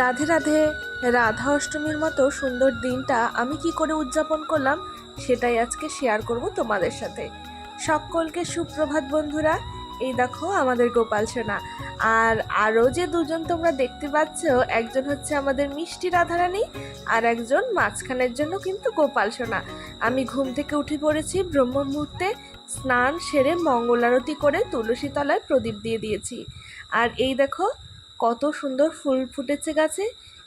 রাধে রাধে, রাধা অষ্টমীর মতো সুন্দর দিনটা আমি কি করে উদযাপন করলাম সেটাই আজকে শেয়ার করব তোমাদের সাথে। সকলকে সুপ্রভাত বন্ধুরা, এই দেখো আমাদের গোপাল সোনা। আর আরও যে দুজন তোমরা দেখতে পাচ্ছ, একজন হচ্ছে আমাদের মিষ্টি রাধারানী আর একজন মাঝখানের জন্য কিন্তু গোপাল সোনা। আমি ঘুম থেকে উঠে পড়েছি, ব্রহ্ম মুহূর্তে স্নান সেরে মঙ্গল আরতি করে তুলসী তলায় প্রদীপ দিয়ে দিয়েছি। আর এই দেখো কত সুন্দর ফুল ফুটেছে গাছে।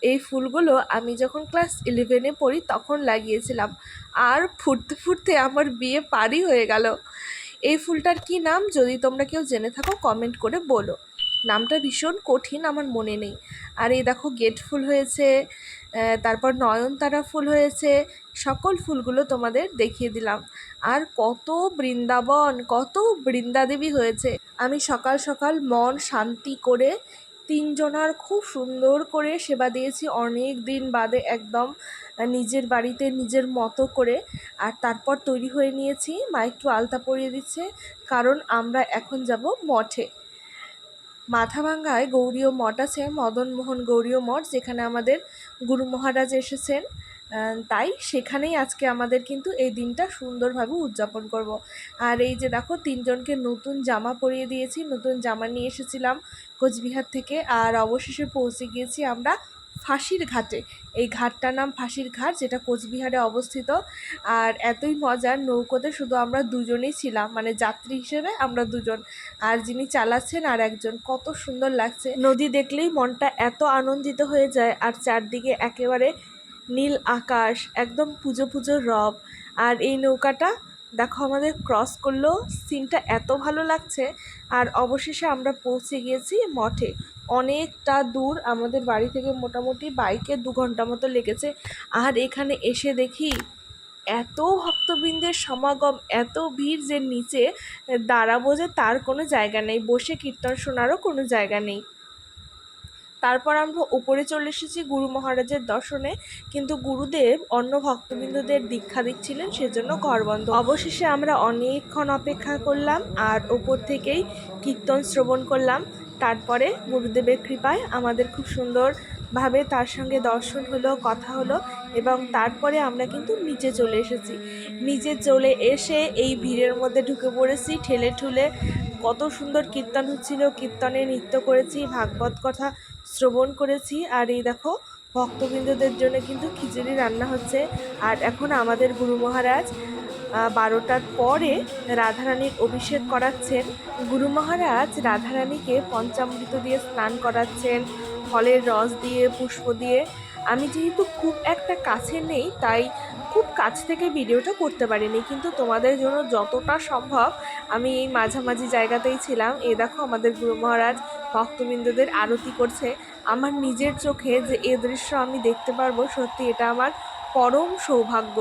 এই ফুলগুলো আমি যখন ক্লাস ইলেভেনে পড়ি তখন লাগিয়েছিলাম। আর ফুটতে ফুটতে আমার বিয়ে পারি হয়ে গেল। এই ফুলটার কি নাম যদি তোমরা কেউ জেনে থাকো কমেন্ট করে বলো। নামটা ভীষণ কঠিন আমার মনে নেই। আর এই দেখো গেট ফুল হয়েছে তারপর নয়নতারা ফুল হয়েছে, সকল ফুলগুলো তোমাদের দেখিয়ে দিলাম। আর কত বৃন্দাবন, কত বৃন্দাদেবী হয়েছে। আমি সকাল সকাল মন শান্তি করে তিনজনার খুব সুন্দর করে সেবা দিয়েছি। অনেক দিন বাদে একদম নিজের বাড়িতে নিজের মতো করে। আর তারপর তৈরি হয়ে নিয়েছি। মা একটু আলতা পরিয়ে দিচ্ছে। কারণ আমরা এখন যাব মঠে। মাথাভাঙ্গায় গৌরীয় মঠ আছে, মদনমোহন গৌরীয় মঠ, যেখানে আমাদের গুরু মহারাজ এসেছেন। তাই সেখানেই আজকে আমাদের কিন্তু এই দিনটা সুন্দরভাবে উদযাপন করব। আর এই যে দেখো, তিনজনকে নতুন জামা পরিয়ে দিয়েছি, নতুন জামা নিয়ে এসেছিলাম কোচবিহার থেকে। আর অবশেষে পৌঁছে গিয়েছি আমরা ফাঁসির ঘাটে। এই ঘাটটার নাম ফাঁসির ঘাট, যেটা কোচবিহারে অবস্থিত। আর এতই মজার, নৌকোতে শুধু আমরা দুজনেই ছিলাম মানে যাত্রী হিসেবে আমরা দুজন। আর যিনি চালাচ্ছেন আর একজন, কত সুন্দর লাগছে। নদী দেখলেই মনটা এত আনন্দিত হয়ে যায়, আর চারদিকে একেবারে নীল আকাশ, একদম পুজো পুজো রব। আর এই নৌকাটা, দেখো আমাদের ক্রস করল। সিনটা এত ভালো লাগছে। আর অবশেষে আমরা পৌঁছে গিয়েছি মঠে। অনেকটা দূর আমাদের বাড়ি থেকে মোটামুটি বাইকে দু ঘণ্টা মতো লেগেছে। আর এখানে এসে দেখি এত ভক্তবৃন্দের সমাগম, এত ভিড় যে নিচে দাঁড়াবো যে তার কোনো জায়গা নেই। বসে কীর্তন শোনারও কোনো জায়গা নেই। তারপর আমরা উপরে চলে এসেছি গুরু মহারাজের দর্শনে। কিন্তু গুরুদেব অন্য ভক্তবৃন্দদের দীক্ষা দিচ্ছিলেন, সেজন্য ঘর বন্ধ। অবশেষে আমরা অনেকক্ষণ অপেক্ষা করলাম আর ওপর থেকেই কীর্তন শ্রবণ করলাম। তারপরে গুরুদেবের কৃপায় আমাদের খুব সুন্দরভাবে তার সঙ্গে দর্শন হলো, কথা হলো এবং তারপরে আমরা কিন্তু নিচে চলে এসেছি। নিচে চলে এসে এই ভিড়ের মধ্যে ঢুকে পড়েছি, ঠেলে ঠুলে। কত সুন্দর কীর্তন হচ্ছিল, কীর্তনে নৃত্য করেছি, ভাগবত কথা শ্রবণ করেছি আর এই দেখো, ভক্তবৃন্দদের জন্য কিন্তু খিচুড়ি রান্না হচ্ছে। আর এখন আমাদের গুরু মহারাজ বারোটার পরে রাধারানীর অভিষেক করাচ্ছেন। গুরু মহারাজ রাধারানীকে পঞ্চামৃত দিয়ে স্নান করাচ্ছেন, ফলের রস দিয়ে, পুষ্প দিয়ে। আমি যেহেতু খুব একটা কাছে নেই, তাই খুব কাছ থেকে ভিডিওটা করতে পারিনি। কিন্তু তোমাদের জন্য যতটা সম্ভব আমি এই মাঝামাঝি জায়গাতেই ছিলাম। এ দেখো আমাদের গুরু মহারাজ ভক্তবৃন্দদের আরতি করছে। আমার নিজের চোখে যে এ দৃশ্য আমি দেখতে পারব, সত্যি এটা আমার পরম সৌভাগ্য।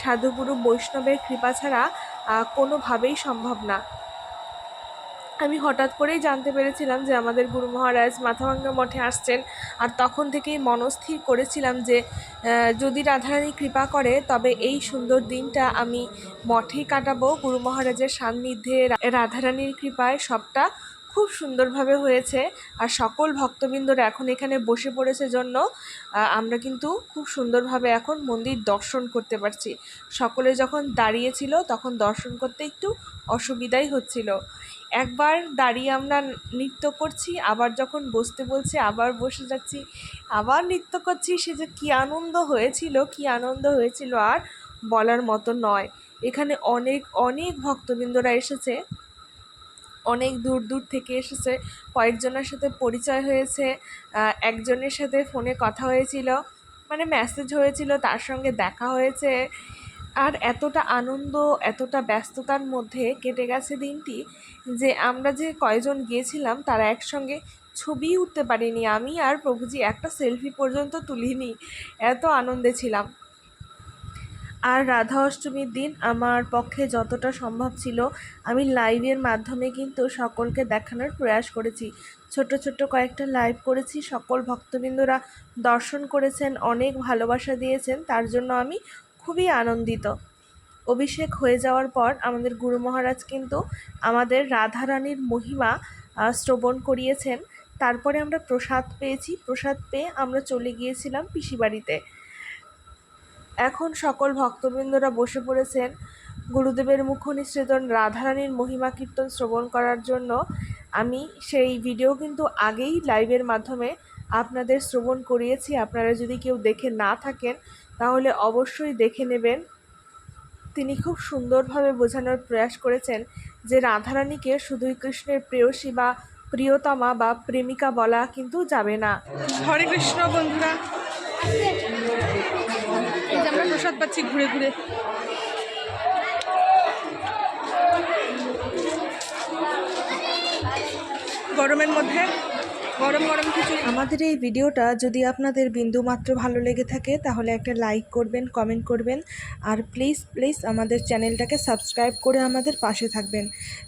সাধুগুরু বৈষ্ণবের কৃপা ছাড়া কোনোভাবেই সম্ভব না। আমি হঠাৎ করেই জানতে পেরেছিলাম যে আমাদের গুরু মহারাজ মাথাভাঙ্গা মঠে আসছেন আর তখন থেকেই মনস্থির করেছিলাম যে যদি রাধারানী কৃপা করে, তবে এই সুন্দর দিনটা আমি মঠেই কাটাবো। গুরু মহারাজের সান্নিধ্যে রাধারানীর কৃপায় সবটা খুব সুন্দরভাবে হয়েছে। আর সকল ভক্তবৃন্দরা এখন এখানে বসে পড়েছে জন্য আমরা কিন্তু খুব সুন্দরভাবে এখন মন্দির দর্শন করতে পারছি। সকলে যখন দাঁড়িয়েছিল তখন দর্শন করতে একটু অসুবিধাই হচ্ছিল। একবার দাঁড়িয়ে আমরা নৃত্য করছি, আবার যখন বসতে বলছে, আবার বসে যাচ্ছি, আবার নৃত্য করছি, সে যে কী আনন্দ হয়েছিল, কী আনন্দ হয়েছিল আর বলার মতো নয়। এখানে অনেক অনেক ভক্তবৃন্দরা এসেছে। অনেক দূর দূর থেকে এসেছে। কয়েকজনের সাথে পরিচয় হয়েছে একজনের সাথে ফোনে কথা হয়েছিল মানে মেসেজ হয়েছিল, তার সঙ্গে দেখা হয়েছে। আর এতটা আনন্দ, এতটা ব্যস্ততার মধ্যে কেটে গেছে দিনটি যে আমরা যে কয়জন গিয়েছিলাম, তারা একসঙ্গে ছবি উঠতে পারিনি। আমি আর প্রভুজি একটা সেলফি পর্যন্ত তুলিনি। এত আনন্দে ছিলাম। আর রাধা অষ্টমীর দিন আমার পক্ষে যতটা সম্ভব ছিল, আমি লাইভের মাধ্যমে কিন্তু সকলকে দেখানোর প্রয়াস করেছি। ছোট ছোট কয়েকটা লাইভ করেছি, সকল ভক্তবৃন্দরা দর্শন করেছেন, অনেক ভালোবাসা দিয়েছেন, তার জন্য আমি খুবই আনন্দিত। অভিষেক হয়ে যাওয়ার পর আমাদের গুরু মহারাজ কিন্তু আমাদের রাধারানীর মহিমা শ্রবণ করিয়েছেন। তারপরে আমরা প্রসাদ পেয়েছি, প্রসাদ পেয়ে আমরা চলে গিয়েছিলাম পিসি বাড়িতে এখন সকল ভক্তবৃন্দরা বসে পড়েছেন। গুরুদেবের মুখ নিঃসৃজন রাধারানীর মহিমা কীর্তন শ্রবণ করার জন্য। আমি সেই ভিডিও কিন্তু আগেই লাইভের মাধ্যমে আপনাদের শ্রবণ করিয়েছি। আপনারা যদি কেউ দেখে না থাকেন, তাহলে অবশ্যই দেখে নেবেন। তিনি খুব সুন্দরভাবে বোঝানোর প্রয়াস করেছেন যে রাধারানীকে শুধুই কৃষ্ণের প্রেয়সী বা প্রিয়তমা বা প্রেমিকা বলা কিন্তু যাবে না। হরে কৃষ্ণ বন্ধুরা পাচ্ছি ঘুরে ঘুরে। গরমের মধ্যে গরম গরম কিছু আমাদের এই ভিডিওটা যদি আপনাদের বিন্দুমাত্র ভালো লেগে থাকে, তাহলে একটা লাইক করবেন কমেন্ট করবেন, আর প্লিজ প্লিজ আমাদের চ্যানেলটাকে সাবস্ক্রাইব করে আমাদের পাশে থাকবেন।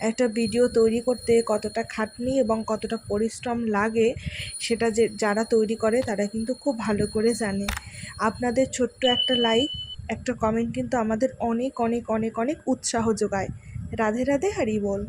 একটা ভিডিও তৈরি করতে কতটা খাটনি এবং কতটা পরিশ্রম লাগে, সেটা যে যারা তৈরি করে, তারা কিন্তু খুব ভালো করে জানে। আপনাদের ছোট্ট একটা লাইক একটা কমেন্ট কিন্তু আমাদের অনেক অনেক অনেক অনেক উৎসাহ যোগায়। রাধে রাধে হারি বল।